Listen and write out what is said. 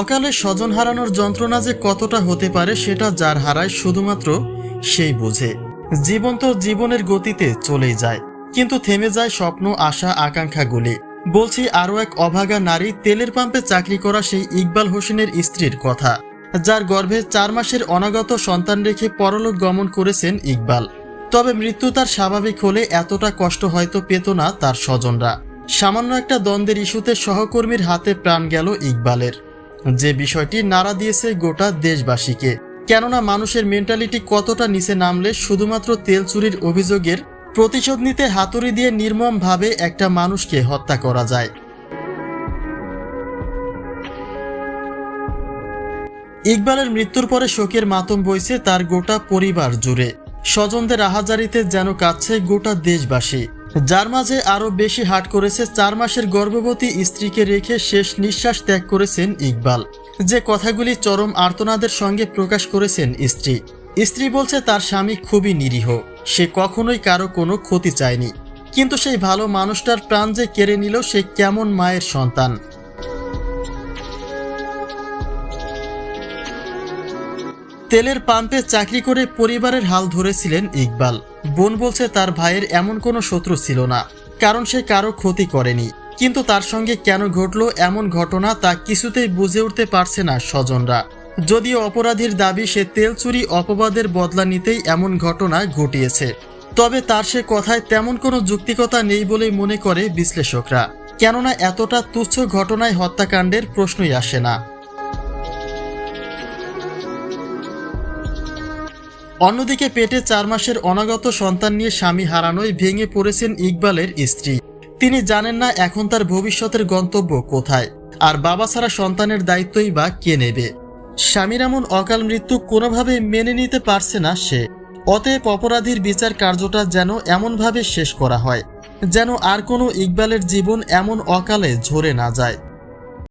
অকালে স্বজন হারানোর যন্ত্রণা যে কতটা হতে পারে সেটা যার হারায় শুধুমাত্র সেই বোঝে। জীবন তো জীবনের গতিতে চলেই যায়, কিন্তু থেমে যায় স্বপ্ন, আশা, আকাঙ্ক্ষাগুলি। বলছি আরও এক অভাগা নারী তেলের পাম্পে চাকরি করা সেই ইকবাল হোসেনের স্ত্রীর কথা, যার গর্ভে চার মাসের অনাগত সন্তান রেখে পরলোক গমন করেছেন ইকবাল। তবে মৃত্যু তার স্বাভাবিক হলে এতটা কষ্ট হয়তো পেত না তার স্বজনরা। সামান্য একটা দ্বন্দ্বের ইস্যুতে সহকর্মীর হাতে প্রাণ গেল ইকবালের। যে বিষয়টি নাড়া দিয়েছে গোটা দেশবাসীকে। কেননা মানুষের মেন্টালিটি কতটা নিচে নামলে শুধুমাত্র তেল চুরির অভিযোগের প্রতিশোধ নিতে হাতুড়ি দিয়ে নির্মমভাবে একটা মানুষকে হত্যা করা যায়। ইকবালের মৃত্যুর পরে শোকের মাতম বইছে তার গোটা পরিবার জুড়ে। স্বজনদের আহাজারিতে যেন কাঁদছে গোটা দেশবাসী। যার মাঝে আরও বেশি হাট করেছে চার মাসের গর্ভবতী স্ত্রীকে রেখে শেষ নিঃশ্বাস ত্যাগ করেছেন ইকবাল। যে কথাগুলি চরম আর্তনাদের সঙ্গে প্রকাশ করেছেন স্ত্রী। স্ত্রী বলছে তার স্বামী খুবই নিরীহ। সে কখনোই কারও কোনো ক্ষতি চায়নি। কিন্তু সেই ভালো মানুষটার প্রাণ যে কেড়ে নিল সে কেমন মায়ের সন্তান। তেলের পাম্পে চাকরি করে পরিবারের হাল ধরেছিলেন ইকবাল। বোন বলছে তার ভাইয়ের এমন কোনো শত্রু ছিল না, কারণ সে কারও ক্ষতি করেনি। কিন্তু তার সঙ্গে কেন ঘটল এমন ঘটনা তা কিছুতেই বুঝে উঠতে পারছে না স্বজনরা। যদিও অপরাধীর দাবি সে তেল চুরি অপবাদের বদলা নিতেই এমন ঘটনা ঘটিয়েছে। তবে তার সে কথায় তেমন কোনো যুক্তিকতা নেই বলেই মনে করে বিশ্লেষকরা। কেননা এতটা তুচ্ছ ঘটনায় হত্যাকাণ্ডের প্রশ্নই আসে না। অন্যদিকে পেটে চার মাসের অনাগত সন্তান নিয়ে স্বামী হারানোয় ভেঙে পড়েছেন ইকবালের স্ত্রী। তিনি জানেন না এখন তার ভবিষ্যতের গন্তব্য কোথায়, আর বাবা ছাড়া সন্তানের দায়িত্বই বা কে নেবে। স্বামীর এমন অকাল মৃত্যু কোনোভাবে মেনে নিতে পারছে না সে। অতএব অপরাধীর বিচার কার্যটা যেন এমনভাবে শেষ করা হয়, যেন আর কোনো ইকবালের জীবন এমন অকালে ঝরে না যায়।